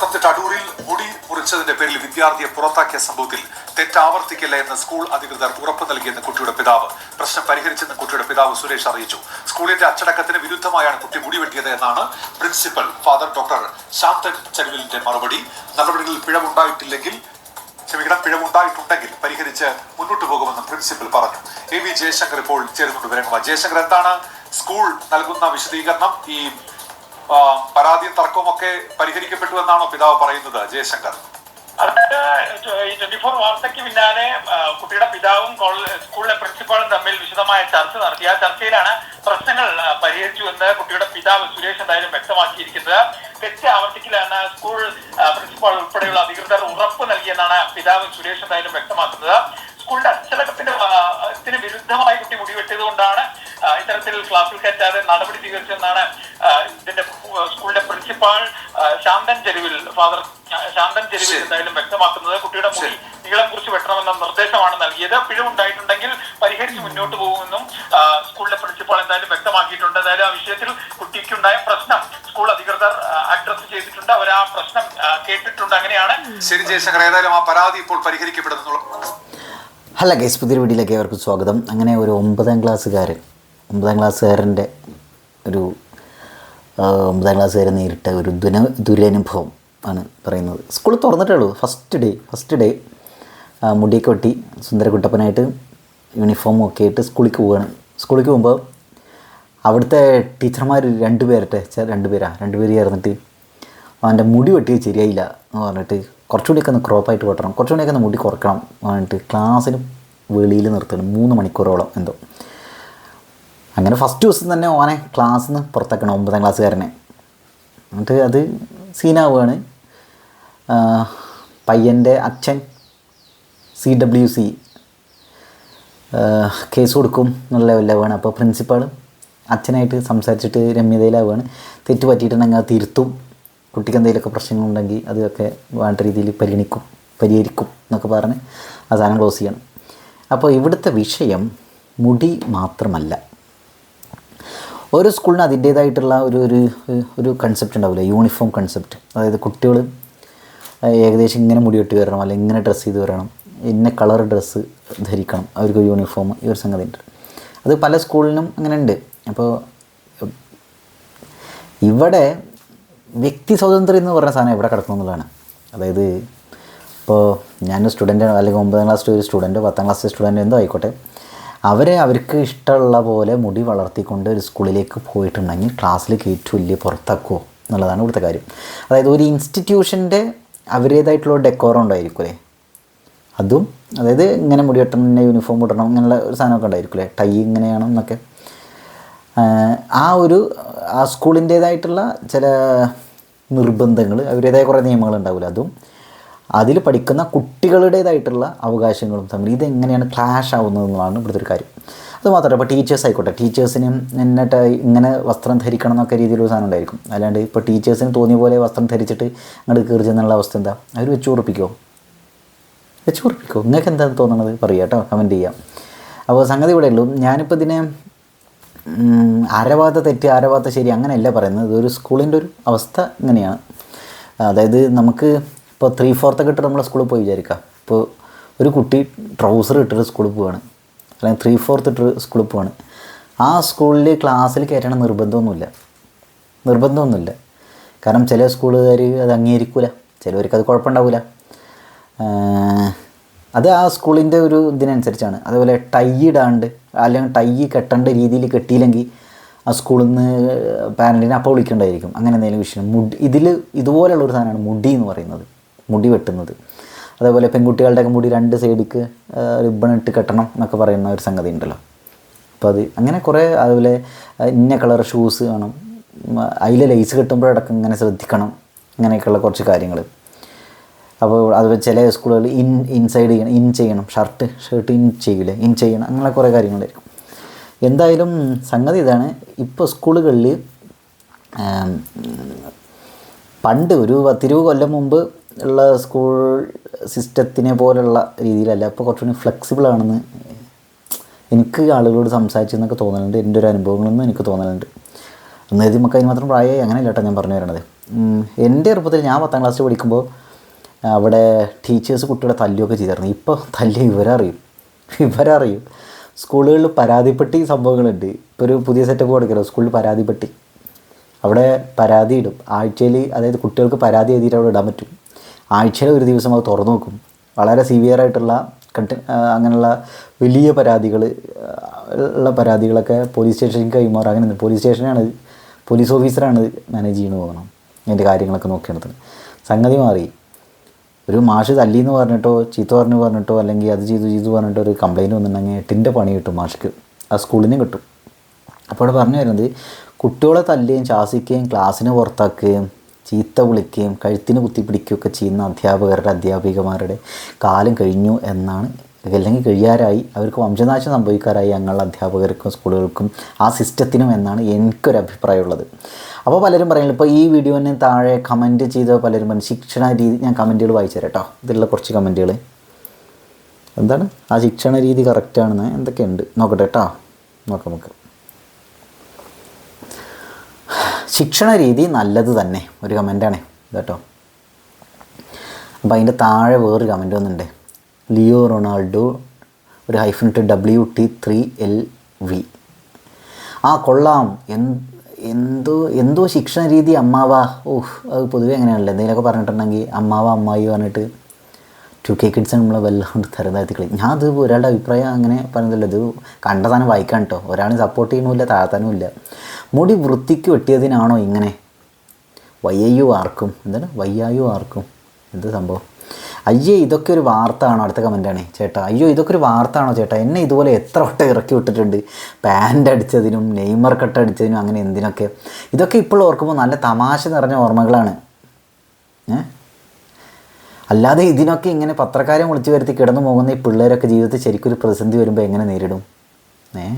പത്തനംതിട്ട അടൂരിൽ മുടി മുറിച്ചതിന്റെ പേരിൽ വിദ്യാർത്ഥിയെ പുറത്താക്കിയ സംഭവത്തിൽ തെറ്റാവർത്തിക്കില്ല എന്ന് സ്കൂൾ അധികൃതർ ഉറപ്പ് നൽകിയെന്ന് കുട്ടിയുടെ പിതാവ്. പ്രശ്നം പരിഹരിച്ചെന്ന് കുട്ടിയുടെ പിതാവ് സുരേഷ് അറിയിച്ചു. സ്കൂളിന്റെ അച്ചടക്കത്തിന് വിരുദ്ധമായാണ് കുട്ടി മുടി വെട്ടിയത് എന്നാണ് പ്രിൻസിപ്പൽ ഫാദർ ഡോക്ടർ ശാന്തൻ ചരുവിലിന്റെ മറുപടി. നടപടികളിൽ പിഴവുണ്ടായിട്ടില്ലെങ്കിൽ ക്ഷമിക്കണം പിഴവുണ്ടായിട്ടുണ്ടെങ്കിൽ പരിഹരിച്ച് മുന്നോട്ട് പോകുമെന്ന് പ്രിൻസിപ്പൽ പറഞ്ഞു. എ വി ജയശങ്കർ ഇപ്പോൾ ചേരുന്നുണ്ട് വിവരങ്ങളുമായി. ജയശങ്കർ എന്താണ് സ്കൂൾ നൽകുന്ന വിശദീകരണം? ഈ പരാതിയും തർക്കവും ഒക്കെ പരിഹരിക്കപ്പെട്ടു എന്നാണോ പിതാവ് പറയുന്നത് ജയശങ്കർ? ട്വന്റി ഫോർ വാർത്തയ്ക്ക് പിന്നാലെ കുട്ടിയുടെ പിതാവും സ്കൂളിലെ പ്രിൻസിപ്പാളും തമ്മിൽ വിശദമായ ചർച്ച നടത്തി. ആ ചർച്ചയിലാണ് പ്രശ്നങ്ങൾ പരിഹരിച്ചു എന്ന് കുട്ടിയുടെ പിതാവ് സുരേഷ് എന്തായാലും വ്യക്തമാക്കിയിരിക്കുന്നത്. തെറ്റ് ആവർത്തിക്കില്ലെന്ന് സ്കൂൾ പ്രിൻസിപ്പാൾ ഉൾപ്പെടെയുള്ള അധികൃതർ ഉറപ്പ് നൽകിയെന്നാണ് പിതാവ് സുരേഷ് എന്തായാലും വ്യക്തമാക്കുന്നത്. സ്കൂളിന്റെ അച്ചടക്കത്തിന് ആ, വിരുദ്ധമായി കുട്ടി മുടിവെട്ടിയത് കൊണ്ടാണ് ഇത്തരത്തിൽ ക്ലാസ്സിൽ കയറ്റാതെ നടപടി സ്വീകരിച്ചതെന്നാണ് ഇതിന്റെ പ്രിൻസിപ്പാൾ ശാന്തൻ ചെരുവിൽ ഫാദർ ശാന്തൻ ചെരുവിൽ എന്തായാലും വ്യക്തമാക്കുന്നത് കുട്ടിയുടെ മുടി. നീളം കുറിച്ച് വെട്ടണമെന്ന നിർദ്ദേശമാണ് നൽകിയത്. പിഴവുണ്ടായിട്ടുണ്ടെങ്കിൽ പരിഹരിച്ച് മുന്നോട്ട് പോകുമെന്നും സ്കൂളിലെ പ്രിൻസിപ്പാൾ എന്തായാലും വ്യക്തമാക്കിയിട്ടുണ്ട്. എന്തായാലും ആ വിഷയത്തിൽ കുട്ടിക്കുണ്ടായ പ്രശ്നം സ്കൂൾ അധികൃതർ അഡ്രസ് ചെയ്തിട്ടുണ്ട്. അവർ ആ പ്രശ്നം കേട്ടിട്ടുണ്ട്. അങ്ങനെയാണ് ശരി ജയശങ്കർ. ഏതായാലും ആ പരാതി ഇപ്പോൾ പരിഹരിക്കപ്പെടുന്നുള്ള. ഹലോ ഗൈസ് പുതിയ വീഡിയോയിലേക്ക് അവർക്ക് സ്വാഗതം. അങ്ങനെ ഒരു ഒമ്പതാം ക്ലാസ്സുകാരൻ ഒമ്പതാം ക്ലാസ്സുകാരന്റെ ആ, ക്ലാസ് വരെ നേരിട്ട ഒരു ദുന ദുരനുഭവം ആണ് പറയുന്നത്. സ്കൂൾ തുറന്നിട്ടേ ഉള്ളൂ ഫസ്റ്റ് ഡേ ഫസ്റ്റ് ഡേ മുടിയൊക്കെ വെട്ടി സുന്ദരക്കുട്ടപ്പനായിട്ട് യൂണിഫോമും ഒക്കെ ആയിട്ട് സ്കൂളിലേക്ക് പോവുകയാണ്. സ്കൂളിലേക്ക് പോകുമ്പോൾ അവിടുത്തെ ടീച്ചർമാർ രണ്ട് പേരട്ടെ രണ്ട് പേരാ രണ്ട് പേര് ചേർന്നിട്ട് അവന്റെ മുടി വെട്ടിയത് ശരിയായില്ല എന്ന് പറഞ്ഞിട്ട് കുറച്ചുകൂടിയൊക്കെ ഒന്ന് ക്രോപ്പായിട്ട് വെട്ടണം. കുറച്ചുകൂടിയൊക്കെ ഒന്ന് മുടി കുറക്കണം പറഞ്ഞിട്ട് ക്ലാസ്സിന് വെളിയിൽ നിർത്തണം. മൂന്ന് മണിക്കൂറോളം എന്തോ. അങ്ങനെ ഫസ്റ്റ് ദിവസം തന്നെ ഓനെ ക്ലാസ്സിൽ നിന്ന് പുറത്തേക്കണം ഒമ്പതാം ക്ലാസ്സുകാരനെ എന്നിട്ട് അത് സീനാവുകയാണ് പയ്യന്റെ അച്ഛൻ സി ഡബ്ല്യു സി കേസ് കൊടുക്കും എന്നുള്ള ലെവലാണ് അപ്പോൾ പ്രിൻസിപ്പാൾ അച്ഛനായിട്ട് സംസാരിച്ചിട്ട് രമ്യതയിലാവുകയാണ്. തെറ്റ് പറ്റിയിട്ടുണ്ടെങ്കിൽ അത് തിരുത്തും. കുട്ടിക്ക് എന്തെങ്കിലുമൊക്കെ പ്രശ്നങ്ങളുണ്ടെങ്കിൽ അതൊക്കെ വേണ്ട രീതിയിൽ പരിഗണിക്കും പരിഹരിക്കും എന്നൊക്കെ പറഞ്ഞ് ആ സാധനം ക്ലോസ് ചെയ്യണം. അപ്പോൾ ഇവിടുത്തെ വിഷയം മുടി മാത്രമല്ല. ഓരോ സ്കൂളിന് അതിന്റേതായിട്ടുള്ള ഒരു ഒരു ഒരു കൺസെപ്റ്റ് ഉണ്ടാവില്ല? യൂണിഫോം കൺസെപ്റ്റ് അതായത് കുട്ടികൾ ഏകദേശം ഇങ്ങനെ മുടി വെട്ടി വരണം അല്ലെങ്കിൽ ഇങ്ങനെ ഡ്രസ്സ് ചെയ്ത് വരണം ഇന്ന കളർ ഡ്രസ്സ് ധരിക്കണം. അവർക്ക് യൂണിഫോം ഈ ഒരു സംഗതി ഉണ്ട്. അത് പല സ്കൂളിനും അങ്ങനെ ഉണ്ട്. അപ്പോൾ ഇവിടെ വ്യക്തി സ്വാതന്ത്ര്യം എന്ന് പറഞ്ഞ സാധനം എവിടെ കിടക്കുന്നു എന്നുള്ളതാണ്. അതായത് ഇപ്പോൾ ഞാനൊരു സ്റ്റുഡന്റ് അല്ലെങ്കിൽ ഒമ്പതാം ക്ലാസ്സിലെ ഒരു സ്റ്റുഡന്റോ പത്താം ക്ലാസ്സിലെ സ്റ്റുഡന്റോ എന്തോ ആയിക്കോട്ടെ. അവരെ അവർക്ക് ഇഷ്ടമുള്ള പോലെ മുടി വളർത്തിക്കൊണ്ട് ഒരു സ്കൂളിലേക്ക് പോയിട്ടുണ്ടെങ്കിൽ ക്ലാസ്സിൽ കയറ്റില്ല പുറത്താക്കുമോ എന്നുള്ളതാണ് ഇവിടുത്തെ കാര്യം. അതായത് ഒരു ഇൻസ്റ്റിറ്റ്യൂഷന്റെ അവരുടേതായിട്ടുള്ള ഡെക്കോറം ഉണ്ടായിരിക്കുമല്ലേ അതും അതായത് ഇങ്ങനെ മുടി വെട്ടണം യൂണിഫോം ഇടണം ഇങ്ങനെയുള്ള ഒരു സാധനമൊക്കെ ഉണ്ടായിരിക്കില്ലേ ടൈ ഇങ്ങനെയാണോ എന്നൊക്കെ. ആ ഒരു ആ സ്കൂളിന്റേതായിട്ടുള്ള ചില നിർബന്ധങ്ങൾ അവരുടേതായ കുറേ നിയമങ്ങൾ ഉണ്ടാവില്ല? അതും അതിൽ പഠിക്കുന്ന കുട്ടികളുടേതായിട്ടുള്ള അവകാശങ്ങളും തമ്മിൽ ഇതെങ്ങനെയാണ് ക്ലാഷ് ആവുന്നത് എന്നുള്ളതാണ് ഇവിടുത്തെ ഒരു കാര്യം. അത് മാത്രമല്ല ഇപ്പോൾ ടീച്ചേഴ്സ് ആയിക്കോട്ടെ ടീച്ചേഴ്സിനും എന്നിട്ട് ഇങ്ങനെ വസ്ത്രം ധരിക്കണം എന്നൊക്കെ രീതിയിലൊരു സാധനം ഉണ്ടായിരിക്കും. അല്ലാണ്ട് ഇപ്പോൾ ടീച്ചേഴ്സിന് തോന്നിയ പോലെ വസ്ത്രം ധരിച്ചിട്ട് അങ്ങോട്ട് കയറി ചെന്നുള്ള അവസ്ഥ എന്താ? അവർ വെച്ച് ഉറപ്പിക്കുമോ വെച്ച് ഉറപ്പിക്കുമോ നിങ്ങൾക്ക് എന്താണ് തോന്നുന്നത് പറയുക കേട്ടോ കമന്റ് ചെയ്യാം. അപ്പോൾ സംഗതി ഇവിടെ ഉള്ളൂ ഞാനിപ്പോൾ ഇതിനെ ആരഭാഗത്തെ തെറ്റ് ആരഭാഗത്തെ ശരി അങ്ങനെയല്ല പറയുന്നത്. ഇതൊരു സ്കൂളിന്റെ ഒരു അവസ്ഥ ഇങ്ങനെയാണ്. അതായത് നമുക്ക് ഇപ്പോൾ ത്രീ ഫോർത്തൊക്കെ ഇട്ട് നമ്മൾ സ്കൂളിൽ പോയി വിചാരിക്കാം. ഇപ്പോൾ ഒരു കുട്ടി ട്രൗസർ ഇട്ടിട്ട് സ്കൂളിൽ പോവാണ്. അല്ലെങ്കിൽ ത്രീ ഫോർത്ത് ഇട്ട് സ്കൂളിൽ പോവാണ്. ആ സ്കൂളിൽ ക്ലാസ്സിൽ കയറ്റണം നിർബന്ധമൊന്നുമില്ല. നിർബന്ധമൊന്നുമില്ല. കാരണം ചില സ്കൂളുകാർ അത് അംഗീകരിക്കില്ല ചിലവർക്ക് അത് കുഴപ്പമുണ്ടാവില്ല അത് ആ സ്കൂളിന്റെ ഒരു ഇതിനനുസരിച്ചാണ്. അതുപോലെ ടൈ ഇടാണ്ട് അല്ലെങ്കിൽ ടൈ കെട്ടേണ്ട രീതിയിൽ കെട്ടിയില്ലെങ്കിൽ ആ സ്കൂളിൽ നിന്ന് പാരന്റിനെ അപ്പോൾ വിളിക്കേണ്ടതായിരിക്കും അങ്ങനെ എന്തെങ്കിലും വിഷയം. മുടി ഇതിൽ ഇതുപോലെയുള്ള ഒരു സാധനമാണ് മുടി എന്ന് പറയുന്നത്. മുടി വെട്ടുന്നത്. അതേപോലെ പെൺകുട്ടികളുടെയൊക്കെ മുടി രണ്ട് സൈഡിക്ക് റിബൺ ഇട്ട് കെട്ടണം എന്നൊക്കെ പറയുന്ന ഒരു സംഗതി ഉണ്ടല്ലോ. അപ്പോൾ അത് അങ്ങനെ കുറേ അതുപോലെ ഇന്ന കളർ ഷൂസ് വേണം അതിൽ ലൈസ് കെട്ടുമ്പോഴടക്കം ഇങ്ങനെ ശ്രദ്ധിക്കണം അങ്ങനെയൊക്കെയുള്ള കുറച്ച് കാര്യങ്ങൾ അപ്പോൾ അത് ചില സ്കൂളുകളിൽ ഇൻ ഇൻസൈഡ് ചെയ്യണം ഇൻ ചെയ്യണം ഷർട്ട് ഷർട്ട് ഇൻ ചെയ്യില്ലേ ഇൻ ചെയ്യണം അങ്ങനെ കുറേ കാര്യങ്ങളായിരിക്കും എന്തായാലും സംഗതി ഇതാണ് ഇപ്പോൾ സ്കൂളുകളിൽ പണ്ട് ഒരു പത്തിരുപത് കൊല്ലം മുമ്പ് ഉള്ള സ്കൂൾ സിസ്റ്റത്തിനെ പോലുള്ള രീതിയിലല്ല. ഇപ്പോൾ കുറച്ചുകൂടി ഫ്ലെക്സിബിൾ ആണെന്ന് എനിക്ക് ആളുകളോട് സംസാരിച്ചെന്നൊക്കെ തോന്നലുണ്ട് എന്റെ ഒരു അനുഭവങ്ങളൊന്നും എനിക്ക് തോന്നലുണ്ട് അന്നേരം നമുക്ക് അതിന് മാത്രം പ്രായമായി അങ്ങനെയല്ല കേട്ടോ ഞാൻ പറഞ്ഞു തരണത് എന്റെ ചെറുപ്പത്തിൽ ഞാൻ പത്താം ക്ലാസ്സിൽ പഠിക്കുമ്പോൾ അവിടെ ടീച്ചേഴ്സ് കുട്ടികളെ തല്ലുകയൊക്കെ ചെയ്തിരുന്നു ഇപ്പോൾ തല്ലി ഇവരറിയും. ഇവരറിയും. സ്കൂളുകളിൽ പരാതിപ്പെട്ടി സംഭവങ്ങളുണ്ട്. ഇപ്പോൾ ഒരു പുതിയ സെറ്റപ്പ് കൊടുക്കലോ സ്കൂളിൽ പരാതിപ്പെട്ടി. അവിടെ പരാതി ഇടും. ആഴ്ചയിൽ അതായത് കുട്ടികൾക്ക് പരാതി എഴുതിയിട്ട് അവിടെ ഇടാൻ പറ്റും. ആഴ്ചയിൽ ഒരു ദിവസം അത് തുറന്നു നോക്കും. വളരെ സിവിയർ ആയിട്ടുള്ള കണ്ടി അങ്ങനെയുള്ള വലിയ പരാതികൾ ഉള്ള പരാതികളൊക്കെ പോലീസ് സ്റ്റേഷനിൽ കൈമാറുക അങ്ങനെ പോലീസ് സ്റ്റേഷനാണ് പോലീസ് ഓഫീസറാണ് മാനേജ് ചെയ്യണമെന്ന് തോന്നണം. അതിന്റെ കാര്യങ്ങളൊക്കെ നോക്കേണ്ടത് സംഗതി മാറി. ഒരു മാഷ് തല്ലി എന്ന് പറഞ്ഞിട്ടോ ചീത്ത പറഞ്ഞു പറഞ്ഞിട്ടോ അല്ലെങ്കിൽ അത് ചെയ്തു ചെയ്തു പറഞ്ഞിട്ടോ ഒരു കംപ്ലയിന്റ് വന്നിട്ടുണ്ടെങ്കിൽ എട്ടിന്റെ പണി കിട്ടും മാഷ്ക്ക്. ആ സ്കൂളിനും കിട്ടും. അപ്പോൾ അവിടെ പറഞ്ഞു വരുന്നത് കുട്ടികളെ തല്ലുകയും ശാസിക്കുകയും ക്ലാസ്സിനെ പുറത്താക്കുകയും ചീത്ത വിളിക്കുകയും കഴുത്തിന് കുത്തിപ്പിടിക്കുകയൊക്കെ ചെയ്യുന്ന അധ്യാപകരുടെ അധ്യാപികമാരുടെ കാലം കഴിഞ്ഞു എന്നാണ്. അല്ലെങ്കിൽ കഴിയാറായി. അവർക്ക് വംശനാശം സംഭവിക്കാറായി ഞങ്ങളുടെ അധ്യാപകർക്കും സ്കൂളുകൾക്കും ആ സിസ്റ്റത്തിനും എന്നാണ് എനിക്കൊരു അഭിപ്രായമുള്ളത്. അപ്പോൾ പലരും പറയുന്നത് ഇപ്പോൾ ഈ വീഡിയോനെ താഴെ കമന്റ് ചെയ്ത പലരും പറഞ്ഞു ശിക്ഷണ രീതി ഞാൻ കമന്റുകൾ വായിച്ചു തരാം കേട്ടോ. ഇതിലുള്ള കുറച്ച് കമന്റുകൾ. എന്താണ്? ആ ശിക്ഷണ രീതി കറക്റ്റാണെന്ന് എന്തൊക്കെയുണ്ട്? നോക്കട്ടെ കേട്ടോ. നോക്കാം നമുക്ക് ശിക്ഷണ രീതി നല്ലത് തന്നെ. ഒരു കമന്റാണ് കേട്ടോ അപ്പോൾ അതിന്റെ താഴെ വേറൊരു കമന്റ് വന്നിട്ടുണ്ട്. ലിയോ റൊണാൾഡോ ഒരു hyphen two W T three L V ആ കൊള്ളാം. എന്തോ എന്തോ ശിക്ഷണ രീതി അമ്മാവ. ഓഹ് അത് പൊതുവേ അങ്ങനെയാണല്ലോ. എന്തെങ്കിലുമൊക്കെ പറഞ്ഞിട്ടുണ്ടെങ്കിൽ അമ്മാവ അമ്മായി പറഞ്ഞിട്ട് ടു കെ കിഡ്സ് നമ്മളെ വല്ലാണ്ട് തരതാഴ്ത്തിക്കളി ഞാൻ അത് ഒരാളുടെ അഭിപ്രായം അങ്ങനെ പറഞ്ഞതല്ല. ഇത് കണ്ടതാണ് വായിക്കാൻ കേട്ടോ ഒരാളും സപ്പോർട്ട് ചെയ്യണമില്ല താഴ്ത്താനും ഇല്ല മുടി വൃത്തിക്ക് വെട്ടിയതിനാണോ ഇങ്ങനെ? വയ്യയ്യോ ആർക്കും? എന്താണ്? വയ്യായോ ആർക്കും? എന്ത് സംഭവം? അയ്യേ ഇതൊക്കെ ഒരു വാർത്ത ആണോ അടുത്ത കമന്റാണ് ചേട്ടാ അയ്യോ ഇതൊക്കെ ഒരു വാർത്ത ആണോ ചേട്ടാ? എന്നെ ഇതുപോലെ എത്ര വട്ടം ഇറക്കി വിട്ടിട്ടുണ്ട്. പാന്റ് അടിച്ചതിനും നെയ്മർ കട്ട് അടിച്ചതിനും അങ്ങനെ എന്തിനൊക്കെ. ഇതൊക്കെ ഇപ്പോൾ ഓർക്കുമ്പോൾ നല്ല തമാശ നിറഞ്ഞ ഓർമ്മകളാണ്. ഏ? അല്ലാതെ ഇതിനൊക്കെ ഇങ്ങനെ പത്രക്കാരെ വിളിച്ചു വരുത്തി കിടന്നു പോകുന്ന ഈ പിള്ളേരൊക്കെ ജീവിതത്തിൽ ശരിക്കൊരു പ്രതിസന്ധി വരുമ്പോൾ എങ്ങനെ നേരിടും? ഏ?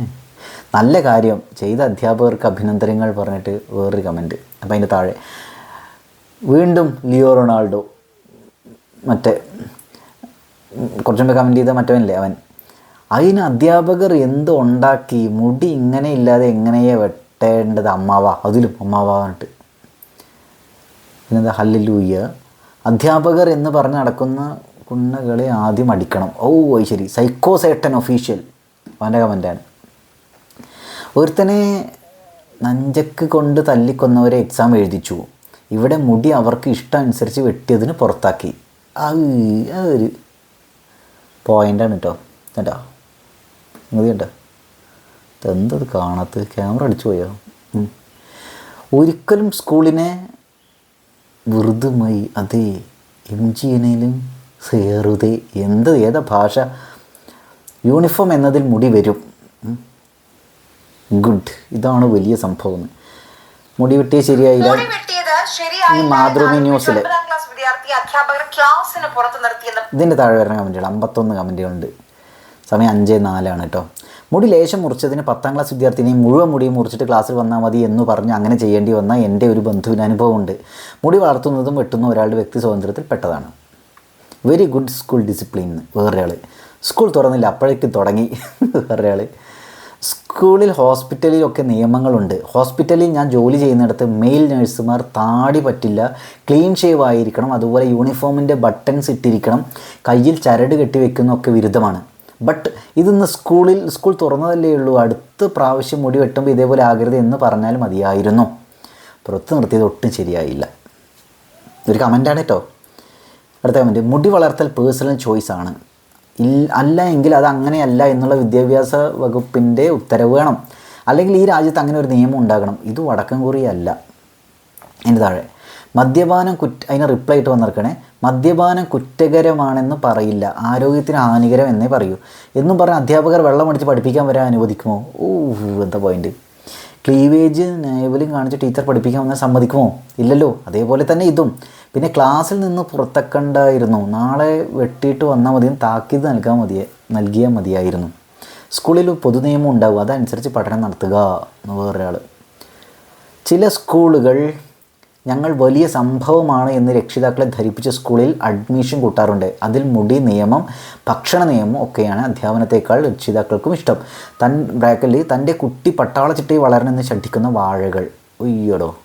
നല്ല കാര്യം ചെയ്ത അധ്യാപകർക്ക് അഭിനന്ദനങ്ങൾ പറഞ്ഞിട്ട് വേറൊരു കമന്റ് അപ്പം അതിന്റെ താഴെ വീണ്ടും ലിയോ റൊണാൾഡോ മറ്റേ ഉം, കുറച്ചും മുമ്പ് കമന്റ് ചെയ്ത മറ്റവനില്ലേ അവൻ. അതിന് അധ്യാപകർ എന്ത് ഉണ്ടാക്കി? മുടി ഇങ്ങനെ ഇല്ലാതെ എങ്ങനെയേ വെട്ടേണ്ടത് അമ്മാവ? അതിലും അമ്മാവ എന്നിട്ട് പിന്നെന്താ? ഹല്ലിലൂയ്യ. അധ്യാപകർ എന്ന് പറഞ്ഞ് നടക്കുന്ന കുണ്ണകളെ ആദ്യം അടിക്കണം. ഓ ശരി. സൈക്കോസേട്ടൻ ഒഫീഷ്യൽ അവന്റെ കമന്റാണ് ഒരുത്തനെ നഞ്ചക്ക് കൊണ്ട് തല്ലിക്കൊന്നവരെ എക്സാം എഴുതിച്ചു. ഇവിടെ മുടി അവർക്ക് ഇഷ്ടം അനുസരിച്ച് വെട്ടിയതിന് പുറത്താക്കി. അതൊരു പോയിന്റാണ് കേട്ടോ കേട്ടോ ഇത് കേട്ടോ എന്തത് കാണാത്ത ക്യാമറ അടിച്ചു പോയോ. ഒരിക്കലും സ്കൂളിനെ വെറുതുമായി അതേ എം ജി എനയിലും സേറുതേ എന്ത് ഏതാ ഭാഷ? യൂണിഫോം എന്നതിൽ മുടി വരും. ഗുഡ്. ഇതാണ് വലിയ സംഭവം. മുടി വെട്ടിയ ശരിയായില്ല. മുടി വെട്ടിയത് ശരിയായില്ല ഈ മാതൃഭൂമി ന്യൂസിൽ ഇതിന്റെ താഴെ വരുന്ന കമന്റുകൾ അമ്പത്തൊന്ന് കമന്റുകളുണ്ട് സമയം അഞ്ച് നാലാണ് കേട്ടോ. മുടി ലേശം മുറിച്ചതിന് പത്താം ക്ലാസ് വിദ്യാർത്ഥിനി മുഴുവൻ മുടിയും മുറിച്ചിട്ട് ക്ലാസ്സിൽ വന്നാൽ മതി എന്ന് പറഞ്ഞ് അങ്ങനെ ചെയ്യേണ്ടി വന്ന എന്റെ ഒരു ബന്ധുവിന് അനുഭവമുണ്ട് മുടി വളർത്തുന്നതും വെട്ടുന്ന ഒരാളുടെ വ്യക്തി സ്വാതന്ത്ര്യത്തിൽ പെട്ടതാണ്. വെരി ഗുഡ് സ്കൂൾ ഡിസിപ്ലിൻ വേറൊരാൾ സ്കൂൾ തുറന്നില്ല അപ്പോഴേക്കും തുടങ്ങി വേറൊരാൾ സ്കൂളിൽ ഹോസ്പിറ്റലിലൊക്കെ നിയമങ്ങളുണ്ട്. ഹോസ്പിറ്റലിൽ ഞാൻ ജോലി ചെയ്യുന്നിടത്ത് മെയിൽ നഴ്സുമാർ താടി പറ്റില്ല ക്ലീൻ ഷേവ് ആയിരിക്കണം അതുപോലെ യൂണിഫോമിന്റെ ബട്ടൺസ് ഇട്ടിരിക്കണം കയ്യിൽ ചരട് കെട്ടി വെക്കുന്നതൊക്കെ വിരുദ്ധമാണ്. ബട്ട് ഇതിന്ന് സ്കൂളിൽ സ്കൂൾ തുറന്നതല്ലേ ഉള്ളൂ അടുത്ത പ്രാവശ്യം മുടി വെട്ടുമ്പോൾ ഇതേപോലെ ആകരുത് എന്ന് പറഞ്ഞാൽ മതിയായിരുന്നു. പുറത്ത് നിർത്തിയത് ഒട്ടും ശരിയായില്ല. ഒരു കമന്റാണ് കേട്ടോ അടുത്ത കമന്റ് മുടി വളർത്തൽ പേഴ്സണൽ ചോയ്സാണ് അല്ല എങ്കിൽ അത് അങ്ങനെയല്ല എന്നുള്ള വിദ്യാഭ്യാസ വകുപ്പിന്റെ ഉത്തരവ് വേണം. അല്ലെങ്കിൽ ഈ രാജ്യത്ത് അങ്ങനെ ഒരു നിയമം ഉണ്ടാകണം. ഇത് വടക്കൻ കൊറിയല്ല അതിന് താഴെ. മദ്യപാനം കുറ്റ അതിന് റിപ്ലൈ ഇട്ട് വന്നിരിക്കണേ. മദ്യപാനം കുറ്റകരമാണെന്ന് പറയില്ല. ആരോഗ്യത്തിന് ഹാനികരം എന്നേ പറയൂ. എന്നും പറഞ്ഞ് അധ്യാപകർ വെള്ളം അടിച്ച് പഠിപ്പിക്കാൻ വരാൻ അനുവദിക്കുമോ? ഓ എന്താ പോയിന്റ് ക്ലീവേജ് നേവലും കാണിച്ച് ടീച്ചർ പഠിപ്പിക്കാൻ വന്നാൽ സമ്മതിക്കുമോ? ഇല്ലല്ലോ. അതേപോലെ തന്നെ ഇതും. പിന്നെ ക്ലാസ്സിൽ നിന്ന് പുറത്തേക്കണ്ടായിരുന്നു. നാളെ വെട്ടിയിട്ട് വന്നാൽ മതിയും താക്കീത് നൽകാൻ മതിയെ നൽകിയാൽ മതിയായിരുന്നു. സ്കൂളിൽ പൊതു നിയമം ഉണ്ടാവും അതനുസരിച്ച് പഠനം നടത്തുക എന്ന് വേറൊരാൾ ചില സ്കൂളുകൾ ഞങ്ങൾ വലിയ സംഭവമാണ് എന്ന് രക്ഷിതാക്കളെ ധരിപ്പിച്ച സ്കൂളിൽ അഡ്മിഷൻ കൂട്ടാറുണ്ട്. അതിൽ മുടി നിയമം ഭക്ഷണ നിയമം ഒക്കെയാണ് അധ്യാപനത്തെക്കാൾ രക്ഷിതാക്കൾക്കും ഇഷ്ടം. തൻ ബ്രാക്കലിൽ തന്റെ കുട്ടി പട്ടാള ചിട്ടി വളരണമെന്ന് ശഠിക്കുന്ന വാഴകൾ. ഉയ്യടോ.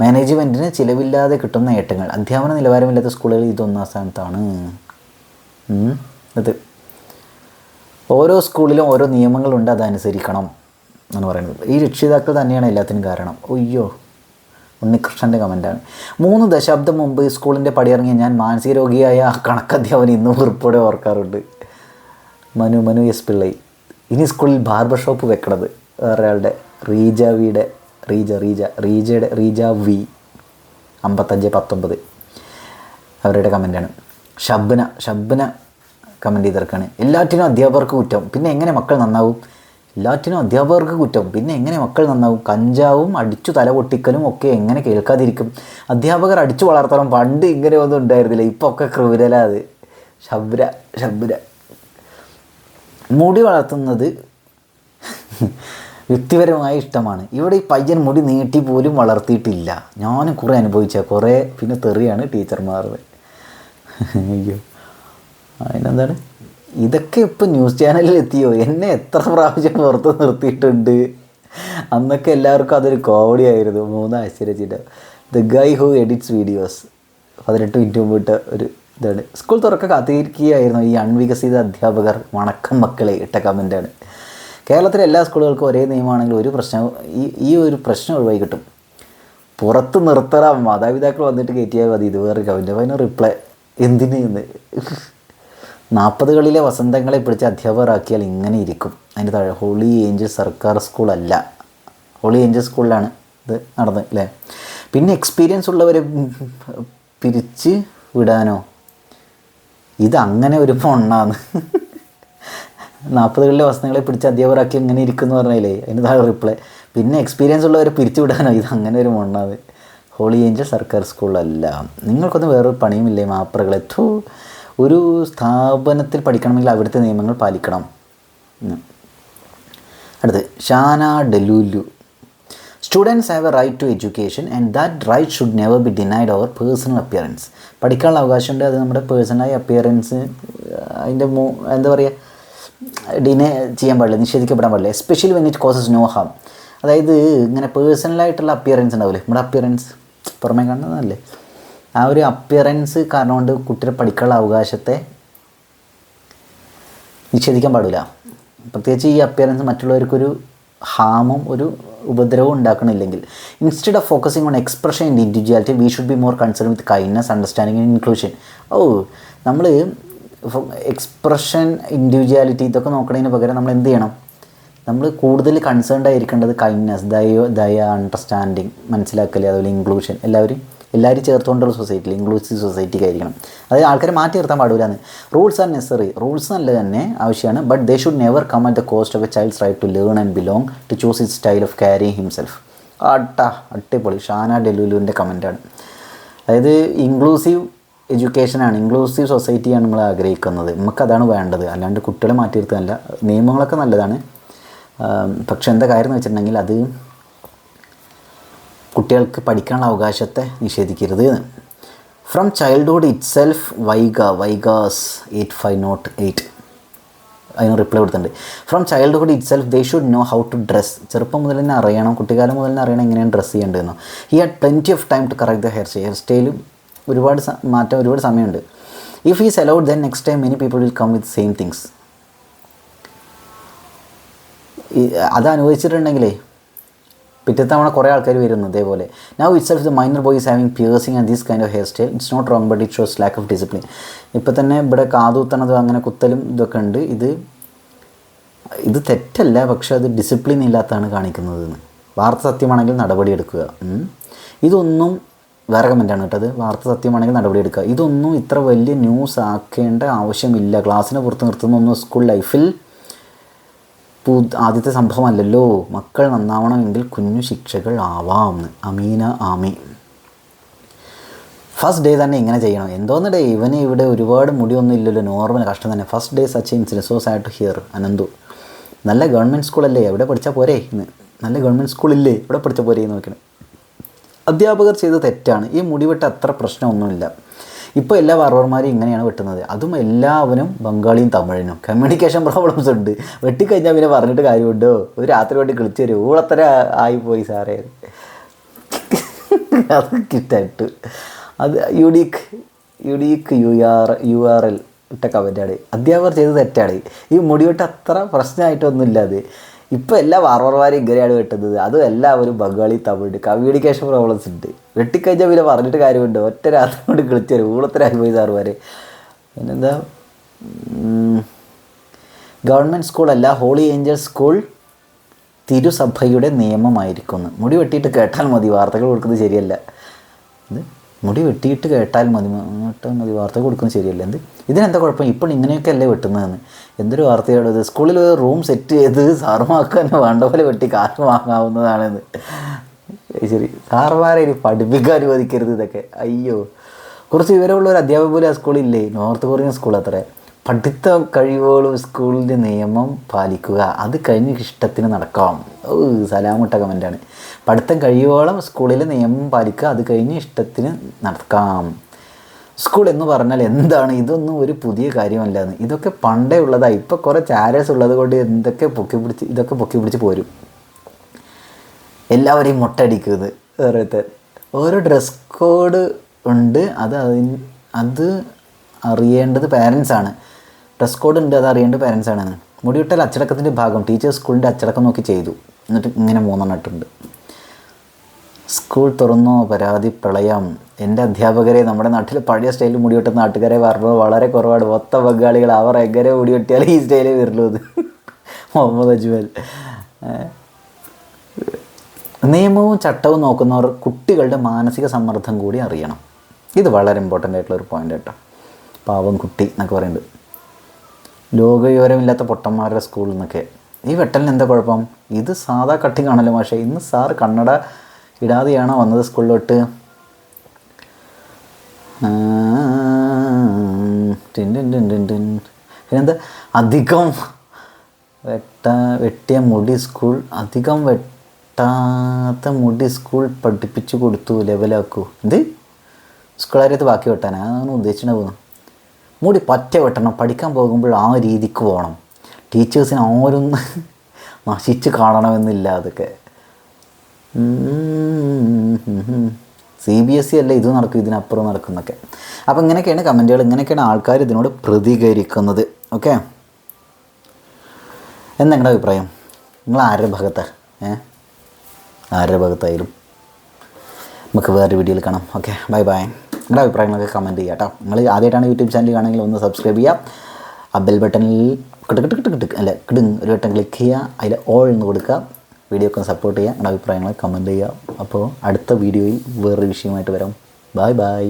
മാനേജ്മെന്റിന് ചിലവില്ലാതെ കിട്ടുന്ന നേട്ടങ്ങൾ. അധ്യാപന നിലവാരമില്ലാത്ത സ്കൂളുകളിൽ ഇതൊന്നാം സ്ഥാനത്താണ്. അത് ഇത് ഓരോ സ്കൂളിലും ഓരോ നിയമങ്ങളുണ്ട് അതനുസരിക്കണം എന്ന് പറയുന്നത്. ഈ രക്ഷിതാക്കൾ തന്നെയാണ് എല്ലാത്തിനും കാരണം. ഒയ്യോ ഉണ്ണികൃഷ്ണന്റെ കമന്റാണ് മൂന്ന് ദശാബ്ദം മുമ്പ് സ്കൂളിന്റെ പടിയിറങ്ങിയ ഞാൻ മാനസിക രോഗിയായ ആ കണക്കധ്യാപനം ഇന്നും ഉറപ്പോടെ ഓർക്കാറുണ്ട്. മനു മനു എസ് പിള്ളൈ. ഇനി സ്കൂളിൽ ബാർബർ ഷോപ്പ് വെക്കണത്. വേറൊരാളുടെ ആളുടെ വിയുടെ റീജ റീജ റീജയുടെ റീജ വി അമ്പത്തഞ്ച് പത്തൊമ്പത്. അവരുടെ കമന്റാണ് ഷബ്ന ഷബ്ന കമന്റ് ചെയ്തിറക്കാണ് എല്ലാറ്റിനും അധ്യാപകർക്ക് കുറ്റം. പിന്നെ എങ്ങനെ മക്കൾ നന്നാവും? എല്ലാറ്റിനും അധ്യാപകർക്ക് കുറ്റം. പിന്നെ എങ്ങനെ മക്കൾ നന്നാവും? കഞ്ചാവും അടിച്ചു തല പൊട്ടിക്കലും ഒക്കെ എങ്ങനെ കേൾക്കാതിരിക്കും? അധ്യാപകർ അടിച്ചു വളർത്തണം. പണ്ട് ഇങ്ങനെ ഒന്നും ഉണ്ടായിരുന്നില്ല. ഇപ്പോൾ ഒക്കെ ക്രൂരല അത്. ശബ്ര ശബ്ര മുടി വളർത്തുന്നത് വ്യക്തിപരമായ ഇഷ്ടമാണ്. ഇവിടെ ഈ പയ്യൻ മുടി നീട്ടി പോലും വളർത്തിയിട്ടില്ല. ഞാനും കുറേ അനുഭവിച്ച കുറേ പിന്നെ തെറിയാണ് ടീച്ചർമാരുടെ അയ്യോ. അതിനെന്താണ്? ഇതൊക്കെ ഇപ്പം ന്യൂസ് ചാനലിൽ എത്തിയോ? എന്നെ എത്ര പ്രാവശ്യം പുറത്ത് നിർത്തിയിട്ടുണ്ട്. അന്നൊക്കെ എല്ലാവർക്കും അതൊരു കോമഡി ആയിരുന്നു. മൂന്ന് ആശ്ചര്യച്ചിട്ട് the guy who edits videos പതിനെട്ട് മിനിറ്റ് മുമ്പ് ഇട്ട ഒരു ഇതാണ്. സ്കൂൾ തുറക്ക കാത്തിരിക്കുകയായിരുന്നു ഈ അൺവികസിത അധ്യാപകർ. വണക്കം മക്കളെ ഇട്ട കമന്റാണ് കേരളത്തിലെ എല്ലാ സ്കൂളുകൾക്കും ഒരേ നിയമമാണെങ്കിൽ ഒരു പ്രശ്നം ഈ ഈ ഒരു പ്രശ്നം ഒഴിവായി കിട്ടും. പുറത്ത് നിർത്തറാം മാതാപിതാക്കൾ വന്നിട്ട് കയറ്റിയാൽ മതി ഇത് വേറെ അപ്പോൾ അതിന് റിപ്ലൈ എന്തിന് എന്ന് നാൽപ്പതുകളിലെ വസന്തങ്ങളെ പിടിച്ച് അധ്യാപകരാക്കിയാൽ ഇങ്ങനെ ഇരിക്കും. അതിന്റെ താഴെ ഹോളി ഏഞ്ചൽ സർക്കാർ സ്കൂളല്ല. ഹോളി ഏഞ്ചൽ സ്കൂളിലാണ് ഇത് നടന്നത് അല്ലേ പിന്നെ എക്സ്പീരിയൻസ് ഉള്ളവരെ പിരിച്ച് വിടാനോ? ഇത് അങ്ങനെ ഒരു പൊണ്ണാന്ന്. നാൽപ്പതുകളിലെ വസ്ത്രങ്ങളെ പിടിച്ച് അധ്യാപകരാക്കി ഇങ്ങനെ ഇരിക്കുന്നു പറഞ്ഞാലേ അതിന് താഴെ റിപ്ലൈ പിന്നെ എക്സ്പീരിയൻസ് ഉള്ളവരെ പിരിച്ചുവിടാനോ ഇത് അങ്ങനെ ഒരു മണ്ണാത് ഹോളി ഏഞ്ചൽ സർക്കാർ സ്കൂളല്ല നിങ്ങൾക്കൊന്നും വേറൊരു പണിയുമില്ലേ മാപ്രകളെ? ഥൂ ഒരു സ്ഥാപനത്തിൽ പഠിക്കണമെങ്കിൽ അവിടുത്തെ നിയമങ്ങൾ പാലിക്കണം. അടുത്ത് Shana delulu students have a right to education and that right should never be denied our personal appearance പഠിക്കാനുള്ള അവകാശമുണ്ട്. അത് നമ്മുടെ പേഴ്സണലായ അപ്പിയറൻസ് അതിന്റെ മോ എന്താ പറയുക ഡിനേ ചെയ്യാൻ പാടില്ല നിഷേധിക്കപ്പെടാൻ പാടില്ല especially when it causes no harm അതായത് ഇങ്ങനെ പേഴ്സണലായിട്ടുള്ള അപ്പിയറൻസ് ഉണ്ടാവില്ലേ? നമ്മുടെ അപ്പിയറൻസ് പുറമേ കാണുന്നതല്ലേ? ആ ഒരു അപ്പിയറൻസ് കാരണം കൊണ്ട് കുട്ടിയുടെ പഠിക്കാനുള്ള അവകാശത്തെ നിഷേധിക്കാൻ പാടില്ല. പ്രത്യേകിച്ച് ഈ അപ്പിയറൻസ് മറ്റുള്ളവർക്കൊരു ഹാമും ഒരു ഉപദ്രവവും ഉണ്ടാക്കണമില്ലെങ്കിൽ instead of focusing on expression in individuality we should be more concern with kindness understanding and inclusion ഓ നമ്മൾ എക്സ്പ്രഷൻ ഇൻഡിവിജ്വാലിറ്റി ഇതൊക്കെ നോക്കണതിന് പകരം നമ്മൾ എന്ത് ചെയ്യണം? നമ്മൾ കൂടുതൽ കൺസേൺഡ് ആയിരിക്കേണ്ടത് കൈൻഡ്നെസ് ദയ ദയ അണ്ടർസ്റ്റാൻഡിങ് മനസ്സിലാക്കൽ അതുപോലെ ഇൻക്ലൂഷൻ എല്ലാവരും എല്ലാവരും ചേർത്തുകൊണ്ടുള്ള സൊസൈറ്റിയിൽ ഇൻക്ലൂസീവ് സൊസൈറ്റിക്ക് ആയിരിക്കണം. അതായത് ആൾക്കാരെ മാറ്റി നിർത്താൻ പാടില്ലാന്ന്. റൂൾസ് ആർ നെസറി റൂൾസ് നല്ല തന്നെ ആവശ്യമാണ് but they should never come at the cost of a child's right to learn and belong to choose it style of carry himself അട്ടാ അട്ടിപൊളി ഷാന ഡെലുലുവിന്റെ കമന്റാണ് അതായത് ഇൻക്ലൂസീവ് എഡ്യൂക്കേഷനാണ് ഇൻക്ലൂസീവ് സൊസൈറ്റിയാണ് നമ്മൾ ആഗ്രഹിക്കുന്നത്. നമുക്കതാണ് വേണ്ടത്. അല്ലാണ്ട് കുട്ടികളെ മാറ്റി നിർത്താനല്ല നിയമങ്ങളൊക്കെ നല്ലതാണ്. പക്ഷെ എന്താ കാര്യം എന്ന് വെച്ചിട്ടുണ്ടെങ്കിൽ അത് കുട്ടികൾക്ക് പഠിക്കാനുള്ള അവകാശത്തെ നിഷേധിക്കരുത് from childhood itself Vaiga Vaigas eight five not eight. അതിന് റിപ്ലൈ കൊടുത്തിട്ടുണ്ട്. From childhood itself they should know how to dress ചെറുപ്പം മുതൽ തന്നെ അറിയണം കുട്ടിക്കാലം മുതൽ തന്നെ അറിയണം എങ്ങനെയാണ് dress ചെയ്യേണ്ടതെന്നോ. He had plenty of time to correct the hair hair സ്റ്റൈലും ഒരുപാട് മാറ്റം ഒരുപാട് സമയമുണ്ട്. If is allowed then next time many people will come with same things അത് അനുഭവിച്ചിട്ടുണ്ടെങ്കിലേ പിറ്റത്തെ തവണ കുറേ ആൾക്കാർ വരുന്നു അതേപോലെ now itself the minor boys having piercing and these kind of hair style it's not wrong but it shows lack of discipline ഇപ്പം തന്നെ ഇവിടെ കാതുത്തണതും അങ്ങനെ കുത്തലും ഇതൊക്കെ ഉണ്ട്. ഇത് ഇത് തെറ്റല്ല പക്ഷേ അത് ഡിസിപ്ലിൻ ഇല്ലാത്തതാണ് കാണിക്കുന്നതെന്ന്. വാർത്ത സത്യമാണെങ്കിൽ നടപടിയെടുക്കുക. ഇതൊന്നും വേറെ കമന്റാണ് കേട്ടത് വാർത്ത സത്യമാണെങ്കിൽ നടപടിയെടുക്കുക ഇതൊന്നും ഇത്ര വലിയ ന്യൂസ് ആക്കേണ്ട ആവശ്യമില്ല. ക്ലാസ്സിനെ പുറത്ത് നിർത്തുന്നൊന്നും സ്കൂൾ ലൈഫിൽ പു ആദ്യത്തെ സംഭവമല്ലല്ലോ. മക്കൾ നന്നാവണമെങ്കിൽ കുഞ്ഞു ശിക്ഷകൾ ആവാം. അമീന ആമി. ഫസ്റ്റ് ഡേ തന്നെ ഇങ്ങനെ ചെയ്യണം. എന്തോന്നിടേ ഇവന് ഇവിടെ ഒരുപാട് മുടിയൊന്നും ഇല്ലല്ലോ. നോർമൽ കഷ്ടം തന്നെ. First day such incidents so sad to hear Ananthu. നല്ല ഗവൺമെന്റ് സ്കൂളല്ലേ എവിടെ പഠിച്ചാൽ പോരേ? ഇന്ന്. നല്ല ഗവൺമെന്റ് സ്കൂളില്ലേ ഇവിടെ പഠിച്ചാൽ പോരേ? നോക്കണം അധ്യാപകർ ചെയ്ത തെറ്റാണ്. ഈ മുടിവെട്ട് അത്ര പ്രശ്നമൊന്നുമില്ല. ഇപ്പോൾ എല്ലാ വാർവർമാരും ഇങ്ങനെയാണ് വെട്ടുന്നത്. അതും എല്ലാവരും ബംഗാളിയും തമിഴിനും. കമ്മ്യൂണിക്കേഷൻ പ്രോബ്ലംസ് ഉണ്ട്. വെട്ടിക്കഴിഞ്ഞാൽ പിന്നെ പറഞ്ഞിട്ട് കാര്യമുണ്ടോ? ഒരു രാത്രി വേണ്ടി കളിച്ചു തരും ഊളത്തര ആയിപ്പോയി സാറേ. അത് കിട്ടായിട്ട് അത് യുഡീക്ക് യുഡീക്ക് U R U R L ഇട്ട കമന്റാണ് അധ്യാപകർ ചെയ്ത് തെറ്റാണ്. ഈ മുടിവെട്ട് അത്ര പ്രശ്നമായിട്ടൊന്നുമില്ല അത്. ഇപ്പോൾ എല്ലാ വാർവർമാരും ഇങ്ങനെയാണ് വെട്ടുന്നത്. അതും എല്ലാവരും ബംഗാളി തമിഴ് കമ്മ്യൂണിക്കേഷൻ പ്രോബ്ലംസ് ഉണ്ട്. വെട്ടിക്കഴിഞ്ഞാൽ പിന്നെ പറഞ്ഞിട്ട് കാര്യമുണ്ട്. ഒറ്റ രാത്രി കൊണ്ട് കളിച്ചു വരും ഊളത്തിനായി പോയി സാറുമാർ പിന്നെന്താ? ഗവൺമെന്റ് സ്കൂളല്ല ഹോളി ഏഞ്ചൽ സ്കൂൾ തിരുസഭയുടെ നിയമമായിരിക്കുന്നു. മുടി വെട്ടിയിട്ട് കേട്ടാൽ മതി. വാർത്തകൾ കൊടുക്കുന്നത് ശരിയല്ല. ഇത് മുടി വെട്ടിയിട്ട് കേട്ടാൽ മതി. കേട്ടാൽ മതി. വാർത്തകൾ കൊടുക്കുന്നത് ശരിയല്ല. എന്ത്? ഇതിനെന്താ കുഴപ്പം? ഇപ്പോൾ ഇങ്ങനെയൊക്കെ അല്ലേ വെട്ടുന്നതെന്ന്. എന്തൊരു വാർത്തയാണ് ഇത്? സ്കൂളിൽ റൂം സെറ്റ് ചെയ്ത് സാറുമാർക്ക് തന്നെ വേണ്ട പോലെ വെട്ടി കാശ് വാങ്ങാവുന്നതാണെന്ന്. ശരി സാറുമാരെ ഇനി പഠിപ്പിക്കാൻ അനുവദിക്കരുത് ഇതൊക്കെ. അയ്യോ കുറച്ച് വിവരമുള്ള ഒരു അധ്യാപക പോലും ആ സ്കൂളില്ലേ നോർത്ത് കൊറിയൻ സ്കൂൾ അത്ര. പഠിത്ത കഴിവുകളും സ്കൂളിന്റെ നിയമം പാലിക്കുക. അത് കഴിഞ്ഞ് ഇഷ്ടത്തിന് നടക്കാം. ഓ സലാമിട്ട കമന്റാണ്. പഠിത്തം കഴിയുവോളം സ്കൂളിലെ നിയമം പാലിക്കുക. അത് കഴിഞ്ഞ് ഇഷ്ടത്തിന് നടക്കാം. സ്കൂൾ എന്ന് പറഞ്ഞാൽ എന്താണ്? ഇതൊന്നും ഒരു പുതിയ കാര്യമല്ല. ഇതൊക്കെ പണ്ടേ ഉള്ളതാണ് ഇപ്പോൾ കുറേ ചാരേഴ്സ് ഉള്ളത് കൊണ്ട് എന്തൊക്കെ പൊക്കി പിടിച്ച് ഇതൊക്കെ പൊക്കി പിടിച്ച് പോരും. എല്ലാവരെയും മുട്ടടിക്കുന്നത്. ഓരോരുത്തർ ഓരോ ഡ്രസ് കോഡ് ഉണ്ട്. അത് അതിന് അത് അറിയേണ്ടത് പാരൻസാണ് ഡ്രസ് കോഡ് ഉണ്ട് അത് അറിയേണ്ടത് പാരൻസാണ് മുടിവിട്ടൽ അച്ചടക്കത്തിന്റെ ഭാഗം. ടീച്ചേഴ്സ് സ്കൂളിന്റെ അച്ചടക്കം നോക്കി ചെയ്തു. എന്നിട്ട് ഇങ്ങനെ മൂന്നെണ്ണം ഇട്ടുണ്ട് സ്കൂൾ തുറന്നു പരാതി പ്രളയം. എന്റെ അധ്യാപകരെ നമ്മുടെ നാട്ടിൽ പഴയ സ്റ്റൈലിൽ മുടിവെട്ടുന്ന നാട്ടുകാരെ പറഞ്ഞു വളരെ കുറവാണ്. മൊത്ത ബംഗാളികൾ അവർ എങ്ങനെ മുടിവെട്ടിയാലും ഈ സ്റ്റൈലിൽ വരുള്ളൂ അത്. മുഹമ്മദ് അജ്മൽ. നിയമവും ചട്ടവും നോക്കുന്നവർ കുട്ടികളുടെ മാനസിക സമ്മർദ്ദം കൂടി അറിയണം. ഇത് വളരെ ഇമ്പോർട്ടന്റ് ആയിട്ടുള്ള ഒരു പോയിന്റ് കേട്ടോ പാവം കുട്ടി എന്നൊക്കെ പറയുന്നത്. ലോകവിവരമില്ലാത്ത പൊട്ടന്മാരുടെ സ്കൂളിൽ നിന്നൊക്കെ ഈ വെട്ടലിന് എന്താ കുഴപ്പം? ഇത് സാധാ കട്ടിങ് ആണല്ലോ പക്ഷേ ഇന്ന് സാർ കണ്ണട ഇടാതെയാണോ വന്നത് സ്കൂളിലോട്ട്. പിന്നെന്താ? അധികം വെട്ട വെട്ടിയ മുടി സ്കൂൾ അധികം വെട്ടാത്ത മുടി സ്കൂൾ പഠിപ്പിച്ചു കൊടുത്തു ലെവലാക്കൂ. എന്ത്? സ്കൂളാരത്ത് ബാക്കി വെട്ടാനാ? അതാണ് ഉദ്ദേശിച്ചിട്ട് പോകുന്നു മുടി പറ്റ വെട്ടണം പഠിക്കാൻ പോകുമ്പോൾ ആ രീതിക്ക് പോകണം. ടീച്ചേഴ്സിനെ ആരും നശിച്ച് കാണണമെന്നില്ല അതൊക്കെ. സി ബി എസ് സി അല്ല ഇത് നടക്കും ഇതിനപ്പുറം നടക്കുന്നൊക്കെ അപ്പോൾ ഇങ്ങനെയൊക്കെയാണ് കമന്റുകൾ ഇങ്ങനെയൊക്കെയാണ് ആൾക്കാർ ഇതിനോട് പ്രതികരിക്കുന്നത് ഓക്കെ എന്താ നിങ്ങളുടെ അഭിപ്രായം നിങ്ങൾ ആരുടെ ഭാഗത്താണ് ഏ ആരുടെ ഭാഗത്തായാലും നമുക്ക് വേറൊരു വീഡിയോയിൽ കാണാം ഓക്കെ ബൈ ബൈ നിങ്ങളുടെ അഭിപ്രായങ്ങളൊക്കെ കമന്റ് ചെയ്യാം കേട്ടോ നിങ്ങൾ ആദ്യമായിട്ടാണ് യൂട്യൂബ് ചാനൽ കാണുമെങ്കിൽ ഒന്ന് സബ്സ്ക്രൈബ് ചെയ്യുക ആ ബെൽ ബട്ടണിൽ കിട്ടുക കിട്ടുക കിട്ടുക കിട്ടുക അല്ല കിടുങ് ഒരു ബട്ടൺ ക്ലിക്ക് ചെയ്യുക അതിൽ ഓൾ എന്ന് കൊടുക്കുക വീഡിയോ ഒക്കെ സപ്പോർട്ട് ചെയ്യുക നിങ്ങളുടെ അഭിപ്രായങ്ങൾ കമന്റ് ചെയ്യുക. അപ്പോൾ അടുത്ത വീഡിയോയിൽ വേറൊരു വിഷയമായിട്ട് വരാം. Bye bye